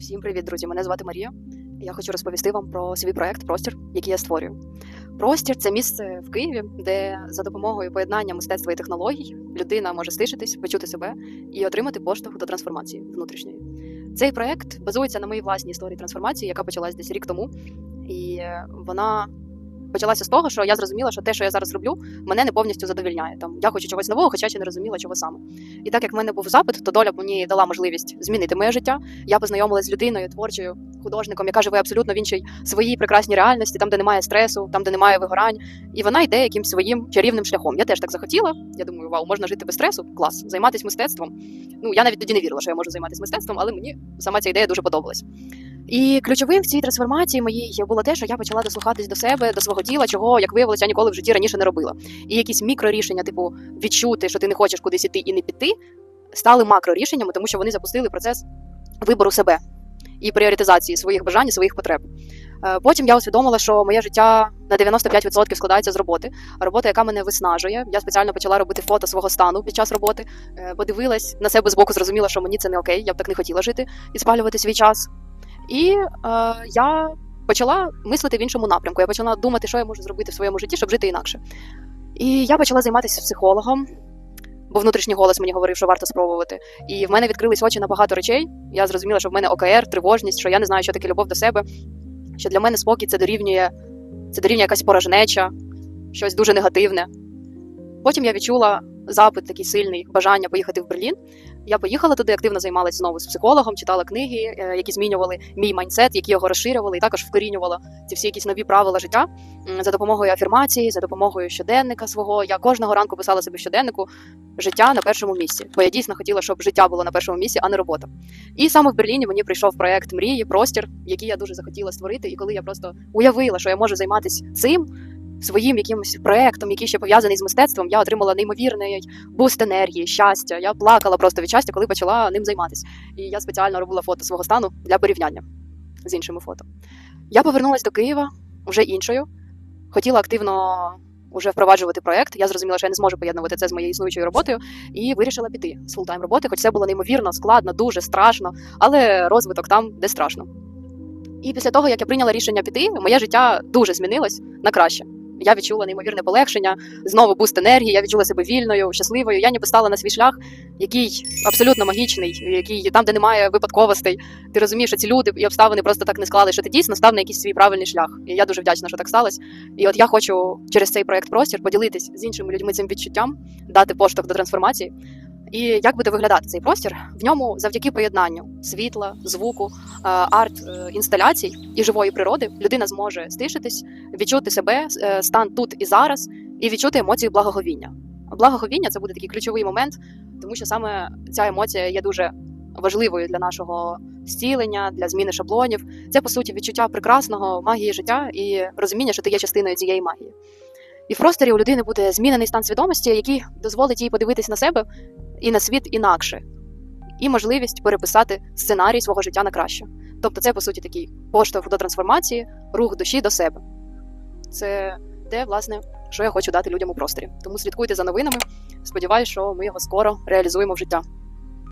Всім привіт, друзі! Мене звати Марія. Я хочу розповісти вам про свій проект Простір, який я створюю. Простір це місце в Києві, де за допомогою поєднання мистецтва і технологій людина може стишитись, почути себе і отримати поштовх до трансформації внутрішньої. Цей проект базується на моїй власній історії трансформації, яка почалась десь рік тому, і е, вона почалася з того, що я зрозуміла, що те, що я зараз роблю, мене не повністю задовільняє. Там я хочу чогось нового, хоча ще не розуміла, чого саме. І так як в мене був запит, то доля мені дала можливість змінити моє життя. Я познайомилася з людиною, творчою художником, яка живе абсолютно в іншій своїй прекрасній реальності, там, де немає стресу, там, де немає вигорань, і вона йде якимсь своїм чарівним шляхом. Я теж так захотіла. Я думаю, вау, можна жити без стресу, клас, займатися мистецтвом. Ну я навіть тоді не вірила, що я можу займатися мистецтвом, але мені сама ця ідея дуже подобалась. І ключовим в цій трансформації моїй було те, що я почала дослухатись до себе, до свого тіла, чого, як виявилося, я ніколи в житті раніше не робила. І якісь мікрорішення, типу відчути, що ти не хочеш кудись іти і не піти, стали макрорішеннями, тому що вони запустили процес вибору себе і пріоритизації своїх бажань, і своїх потреб. Е, Потім я усвідомила, що моє життя на 95% складається з роботи. Робота, яка мене виснажує. Я спеціально почала робити фото свого стану під час роботи. Е, Подивилась на себе збоку, зрозуміла, що мені це не окей, я б так не хотіла жити і спалювати свій час. І е, я почала мислити в іншому напрямку. Я почала думати, що я можу зробити в своєму житті, щоб жити інакше. І я почала займатися психологом, бо внутрішній голос мені говорив, що варто спробувати. І в мене відкрились очі на багато речей. Я зрозуміла, що в мене ОКР, тривожність, що я не знаю, що таке любов до себе. Що для мене спокій це дорівнює, це дорівнює якась порожнеча, щось дуже негативне. Потім я відчула запит такий сильний, бажання поїхати в Берлін. Я поїхала туди, активно займалася знову з психологом, читала книги, е, які змінювали мій майндсет, які його розширювали, і також вкорінювала ці всі якісь нові правила життя за допомогою афірмації, за допомогою щоденника свого. Я кожного ранку писала собі щоденнику життя на першому місці, бо я дійсно хотіла, щоб життя було на першому місці, а не робота. І саме в Берліні мені прийшов проект мрії, простір, який я дуже захотіла створити. І коли я просто уявила, що я можу займатися цим. Своїм якимось проектом, який ще пов'язаний з мистецтвом, я отримала неймовірний буст енергії, щастя. Я плакала просто від щастя, коли почала ним займатися. І я спеціально робила фото свого стану для порівняння з іншими фото. Я повернулася до Києва вже іншою. Хотіла активно вже впроваджувати проект. Я зрозуміла, що я не зможу поєднувати це з моєю існуючою роботою, і вирішила піти з фултайм роботи, хоч це було неймовірно, складно, дуже страшно, але розвиток там, де страшно. І після того, як я прийняла рішення піти, моє життя дуже змінилось на краще. Я відчула неймовірне полегшення, знову буст енергії. Я відчула себе вільною, щасливою. Я ніби стала на свій шлях, який абсолютно магічний, який там, де немає випадковостей. Ти розумієш, що ці люди і обставини просто так не склали, що ти дійсно став на якийсь свій правильний шлях. І я дуже вдячна, що так сталося. І от я хочу через цей проект простір поділитись з іншими людьми цим відчуттям, дати поштовх до трансформації. І як буде виглядати цей простір? В ньому завдяки поєднанню світла, звуку, е, арт-інсталяцій і живої природи людина зможе стишитись, відчути себе, е, стан тут і зараз, і відчути емоцію благоговіння. Благоговіння це буде такий ключовий момент, тому що саме ця емоція є дуже важливою для нашого зцілення, для зміни шаблонів. Це по суті відчуття прекрасного магії життя і розуміння, що ти є частиною цієї магії. І в просторі у людини буде змінений стан свідомості, який дозволить їй подивитись на себе і на світ інакше, і можливість переписати сценарій свого життя на краще. Тобто, це по суті такий поштовх до трансформації, рух душі до себе. Це те, власне, що я хочу дати людям у просторі. Тому слідкуйте за новинами. Сподіваюсь, що ми його скоро реалізуємо в життя.